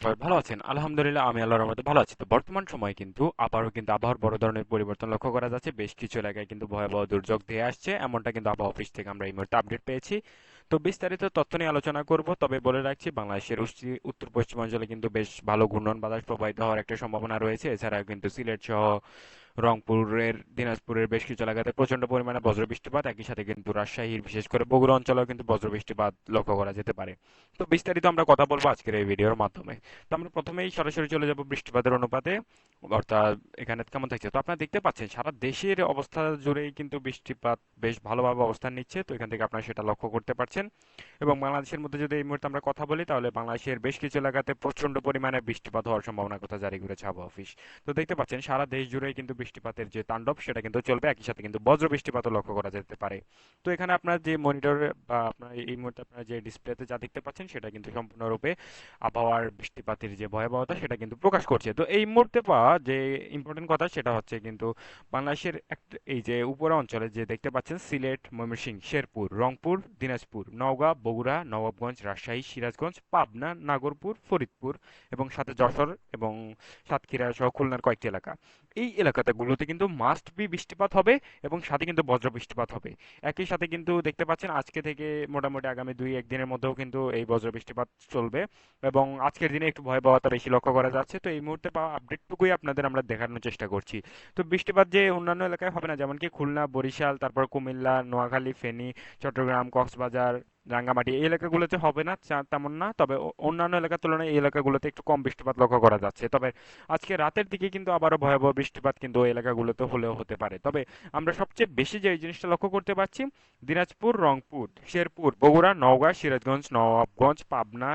ভালো আছেন? আলহামদুলিল্লাহ, আমি আল্লাহর রহমতে ভালো আছি। তো বর্তমান সময়ে কিন্তু আবারও কিন্তু আবহাওয়ার বড় ধরনের পরিবর্তন লক্ষ্য করা যাচ্ছে। বেশ কিছু এলাকায় কিন্তু ভয়াবহ দুর্যোগ দিয়ে আসছে। এমনটা কিন্তু আবহাওয়া অফিস থেকে আমরা এই মুহূর্তে আপডেট পেয়েছি। তো বিস্তারিত তথ্য নিয়ে আলোচনা করব, তবে বলে রাখছি বাংলাদেশের উত্তর পশ্চিমাঞ্চলে কিন্তু বেশ ভালো ঘূর্ণন বাতাস প্রবাহিত হওয়ার একটা সম্ভাবনা রয়েছে। এছাড়া কিন্তু সিলেট সহ রংপুরের, দিনাজপুরের বেশ কিছু এলাকাতে প্রচণ্ড পরিমাণে বজ্র বৃষ্টিপাত একই সাথে কিন্তু রাজশাহীর, বিশেষ করে বগুড়া অঞ্চলেও কিন্তু বজ্র বৃষ্টিপাত লক্ষ্য করা যেতে পারে। তো বিস্তারিত আমরা কথা বলব আজকের এই ভিডিওর মাধ্যমে। তো আমরা প্রথমেই সরাসরি চলে যাব বৃষ্টিপাতের অনুপাতে। অর্থাৎ এখানে কেমন থাকছে? তো আপনারা দেখতে পাচ্ছেন, সারা দেশের অবস্থা জুড়েই কিন্তু বৃষ্টিপাত বেশ ভালোভাবে অবস্থান নিচ্ছে। তো এখান থেকে আপনারা সেটা লক্ষ্য করতে পারছেন। করেছেন এবং বাংলাদেশের মধ্যে যদি এই মুহূর্তে আমরা কথা বলি, তাহলে বাংলাদেশের বেশ কিছু এলাকাতে প্রচণ্ড পরিমাণে বৃষ্টিপাত হওয়ার সম্ভাবনার কথা জারি করেছে আবহাওয়া অফিস। তো দেখতে পাচ্ছেন, সারা দেশ জুড়েই কিন্তু বৃষ্টিপাতের যে তাণ্ডব, সেটা কিন্তু চলবে। একই সাথে কিন্তু বজ্র বৃষ্টিপাতও লক্ষ্য করা যেতে পারে। তো এখানে আপনার যে মনিটরে, বা আপনার এই মুহূর্তে আপনার যে ডিসপ্লেতে যা দেখতে পাচ্ছেন, সেটা কিন্তু সম্পূর্ণরূপে আবহাওয়ার বৃষ্টিপাতের যে ভয়াবহতা, সেটা কিন্তু প্রকাশ করছে। তো এই মুহূর্তে পাওয়া যে ইম্পর্টেন্ট কথা, সেটা হচ্ছে কিন্তু বাংলাদেশের এই যে উপর অঞ্চলে যে দেখতে পাচ্ছেন, সিলেট, ময়মনসিংহ, শেরপুর, রংপুর, দিনাজপুর, নওগাঁ বগুড়া, নবাবগঞ্জ, রাজশাহী, সিরাজগঞ্জ, পাবনা, নাগরপুর, ফরিদপুর এবং সাথে যশোর এবং সাতক্ষীরা সহ খুলনার কয়েকটি এলাকা। এই এলাকাতেগুলোতে কিন্তু মাস্ট বি বৃষ্টিপাত হবে এবং সাথে কিন্তু বজ্র বৃষ্টিপাত হবে। একই সাথে কিন্তু দেখতে পাচ্ছেন আজকে থেকে মোটামুটি আগামী দুই, একদিনের মধ্যেও কিন্তু এই বজ্র বৃষ্টিপাত চলবে এবং আজকের দিনে একটু ভয়াবহতা বেশি লক্ষ্য করা যাচ্ছে। তো এই মুহূর্তে পাওয়া আপডেটটুকুই আপনাদের আমরা দেখানোর চেষ্টা করছি। তো বৃষ্টিপাত যে অন্যান্য এলাকায় হবে না যেমন কি খুলনা, বরিশাল, তারপর কুমিল্লা, নোয়াখালী, ফেনী, চট্টগ্রাম, কক্সবাজার রাঙ্গামাটি, এই এলাকাগুলোতে হবে না তেমন না, তবে অন্যান্য এলাকার তুলনায় এই এলাকাগুলোতে একটু কম বৃষ্টিপাত লক্ষ্য করা যাচ্ছে। তবে আজকে রাতের দিকে কিন্তু আবারও ভয়াবহ বৃষ্টিপাত কিন্তু ওই এলাকাগুলোতে হলেও হতে পারে। তবে আমরা সবচেয়ে বেশি যে জিনিসটা লক্ষ্য করতে পারছি, দিনাজপুর, রংপুর, শেরপুর, বগুড়া, নওগাঁ, সিরাজগঞ্জ নবাবগঞ্জ পাবনা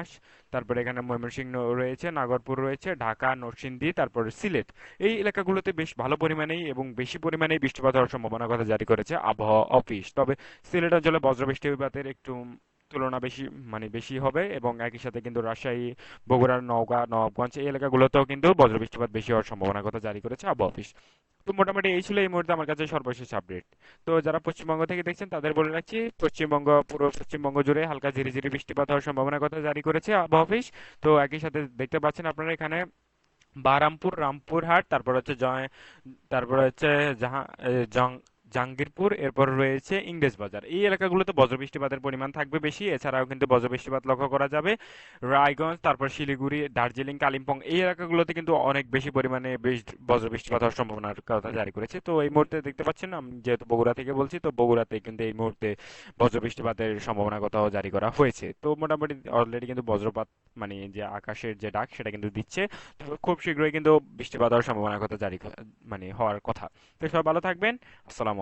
তারপরে এখানে ময়মনসিংহ রয়েছে, নাগরপুর রয়েছে, ঢাকা, নরসিংদী, তারপরে সিলেট। এই এলাকাগুলোতে বেশ ভালো পরিমাণেই এবং বেশি পরিমাণেই বৃষ্টিপাত হওয়ার সম্ভাবনার কথা জারি করেছে আবহাওয়া অফিস। তবে সিলেট অঞ্চলে বজ্র বৃষ্টিপাতের একটু তুলনা বেশি মানে বেশি হবে এবং একই সাথে কিন্তু রাজশাহী বগুড়ার নওগাঁ, নবাবগঞ্জ এই এলাকাগুলোতেও কিন্তু বজ্র বৃষ্টিপাত বেশি হওয়ার সম্ভাবনার কথা জারি করেছে আবহাওয়া অফিস। তো মোটামুটি এই ছিল এই মুহূর্তে আমার কাছে সর্বশেষ আপডেট তো যারা পশ্চিমবঙ্গ থেকে দেখছেন, তাদের বলে রাখছি, পশ্চিমবঙ্গ, পুরো পশ্চিমবঙ্গ জুড়ে হালকা ঝিরিঝিরি বৃষ্টিপাত হওয়ার সম্ভাবনার কথা জারি করেছে আবহাওয়া অফিস। তো একই সাথে দেখতে পাচ্ছেন আপনারা এখানে বারামপুর, রামপুরহাট, তারপর হচ্ছে জয়, তারপর হচ্ছে জাহা জং জাঙ্গিরপুর এরপর রয়েছে ইংরেজ বাজার এই এলাকাগুলোতে বজ্র বৃষ্টিপাতের পরিমাণ থাকবে বেশি, এছাড়াও কিন্তু বজ্র বৃষ্টিপাত লক্ষ্য করা যাবে। রায়গঞ্জ, তারপর শিলিগুড়ি, দার্জিলিং, কালিম্পং, এই এলাকাগুলোতে কিন্তু অনেক বেশি পরিমাণে বেশ বজ্র বৃষ্টিপাত হওয়ার সম্ভাবনার কথা জারি করেছে। তো এই মুহূর্তে দেখতে পাচ্ছেন, আমি যেহেতু বগুড়া থেকে বলছি, তো বগুড়াতে কিন্তু এই মুহূর্তে বজ্র বৃষ্টিপাতের সম্ভাবনার কথাও জারি করা হয়েছে। তো মোটামুটি অলরেডি কিন্তু বজ্রপাত মানে যে আকাশের যে ডাক, সেটা কিন্তু দিচ্ছে। তো খুব শীঘ্রই কিন্তু বৃষ্টিপাত হওয়ার সম্ভাবনার কথা জারি মানে হওয়ার কথা। তো সবাই ভালো থাকবেন। আসসালামু